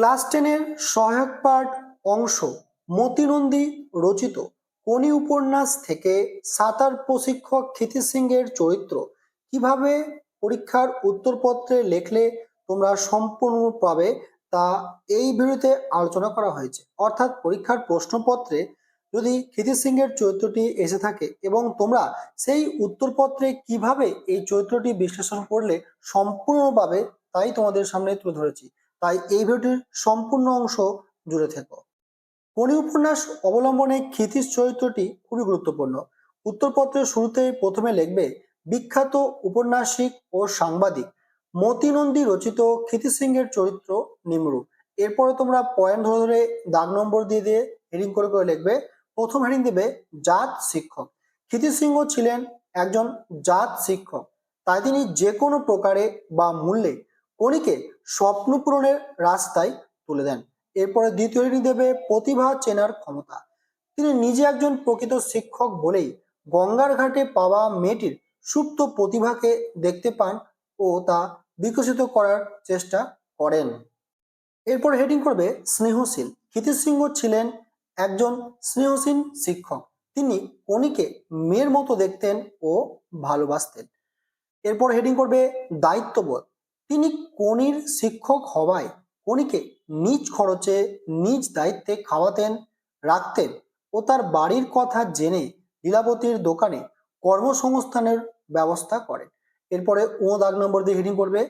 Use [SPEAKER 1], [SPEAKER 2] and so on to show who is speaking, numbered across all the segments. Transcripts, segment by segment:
[SPEAKER 1] Class টেনের সহায়ক পাঠ অংশ মতিনন্দী রচিত কোনি উপন্যাস থেকে সাঁতার প্রশিক্ষক ক্ষিতি সিংয়ের চরিত্র। কীভাবে পরীক্ষার উত্তরপত্রে লেখলে তোমরা সম্পূর্ণ পাবে তা এই ভিডিওতে আলোচনা করা হয়েছে। অর্থাৎ পরীক্ষার প্রশ্নপত্রে যদি ক্ষিতি সিংয়ের চরিত্রটি এসে থাকে এবং তোমরা সেই উত্তরপত্রে কীভাবে এই চরিত্রটি বিশ্লেষণ করলে সম্পূর্ণ পাবে তাই তোমাদের সামনে তুলে ধরেছি। তাই এই ভিডিওটির সম্পূর্ণ অংশ জুড়ে থেকো। কোনি উপন্যাস অবলম্বনে ক্ষিতিশ চরিত্রটি খুবই গুরুত্বপূর্ণ। উত্তরপত্রের শুরুতে প্রথমে লিখবে, বিখ্যাত উপন্যাসিক ও সাংবাদিক মতিনন্দী রচিত ক্ষিতি সিংহের চরিত্র নিমরু এরপরে তোমরা পয়েন্ট ধরে ধরে দাগ নম্বর দিয়ে দিয়ে হেডিং করে করে লিখবে। প্রথম হেডিং দেবে, জাত শিক্ষক। ক্ষিতি সিংহ ছিলেন একজন জাত শিক্ষক। তাই তিনি যে কোনো প্রকারে বা মূল্যে কণিকে স্বপ্ন পূরণের রাস্তায় তুলে দেন। এরপরে দ্বিতীয় হেডিং দেবে প্রতিভা চেনার ক্ষমতা। তিনি নিজে একজন প্রকৃত শিক্ষক বলেই গঙ্গার ঘাটে পাওয়া মেয়েটির সুপ্ত প্রতিভাকে দেখতে পান ও তা বিকশিত করার চেষ্টা করেন। এরপর হেডিং করবে স্নেহশীল। ক্ষিতিশ সিংহ ছিলেন একজন স্নেহশীল শিক্ষক। তিনি কণিকে মেয়ের মতো দেখতেন ও ভালোবাসতেন। এরপর হেডিং করবে দায়িত্ববোধ। তিনি কণির শিক্ষক হওয়ায় কণিকে নিজ খরচে নিজ দায়িত্বে খাওয়াতেন, রাখতেন ও তার বাড়ির কথা জেনে লীলাবতীর দোকানে কর্মসংস্থানের ব্যবস্থা করেন। এরপরে ও দাগ নম্বর দিয়ে হেডিং করবে,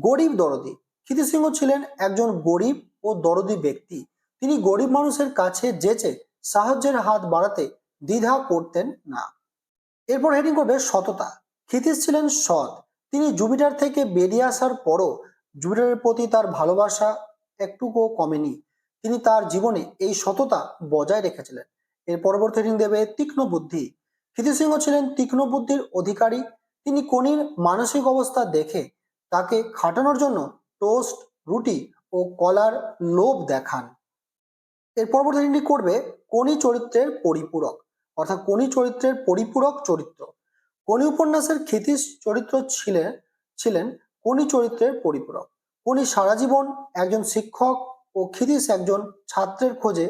[SPEAKER 1] গরিব দরদি। ক্ষিতি সিংহ ছিলেন একজন গরিব ও দরদি ব্যক্তি। তিনি গরিব মানুষের কাছে যেচে সাহায্যের হাত বাড়াতে দ্বিধা করতেন না। এরপর হেডিং করবে সততা। ক্ষিতিশ ছিলেন সৎ। তিনি জুপিটার থেকে বেরিয়ে আসার পরও জুপিটারের প্রতি তার ভালোবাসা একটুকুও কমেনি। তিনি তার জীবনে এই সততা বজায় রেখেছিলেন। এর পরবর্তী হেডিং দেবে তীক্ষ্ণ বুদ্ধি। সিংহ ছিলেন তীক্ষ্ণ বুদ্ধির অধিকারী। তিনি কনির মানসিক অবস্থা দেখে তাকে খাটানোর জন্য টোস্ট, রুটি ও কলার লোভ দেখান। এর পরবর্তী হেডিংটি করবে কোনি চরিত্রের পরিপূরক, অর্থাৎ কোনি চরিত্রের পরিপূরক চরিত্র। কোনি উপন্যাসের ক্ষিতিশ চরিত্র ছিলেন ছিলেন কোনি চরিত্রের পরিপূরক। কোনি সারা জীবন একজন শিক্ষক ও ক্ষিতিশ একজন ছাত্রের খোঁজে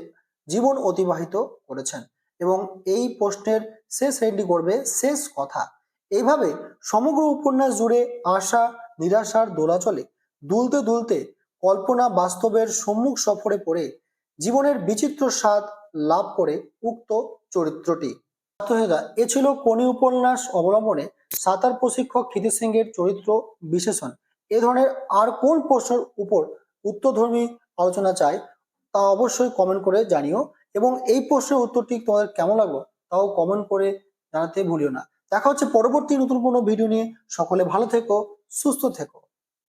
[SPEAKER 1] জীবন অতিবাহিত করেছেন এবং এই প্রশ্নের শেষ হেডটি করবে শেষ কথা। এইভাবে সমগ্র উপন্যাস জুড়ে আশা, নিরাশার দোলাচলে দুলতে দুলতে কল্পনা বাস্তবের সম্মুখ সফরে পড়ে জীবনের বিচিত্র স্বাদ লাভ করে উক্ত চরিত্রটি। এ ছিল কোনি উপন্যাস অবলম্বনে সাঁতার প্রশিক্ষক ক্ষিতি সিংহের চরিত্র বিশেষণ। এ ধরনের আর কোন প্রশ্নের উপর উত্তরধর্মী আলোচনা চাই, তা অবশ্যই কমেন্ট করে জানিও। এবং এই প্রশ্নের উত্তরটি তোমাদের কেমন লাগল, তাও কমেন্ট করে জানাতে ভুলিও না। দেখা হচ্ছে পরবর্তী নতুন কোনো ভিডিও নিয়ে। সকলে ভালো থেকো, সুস্থ থেকো।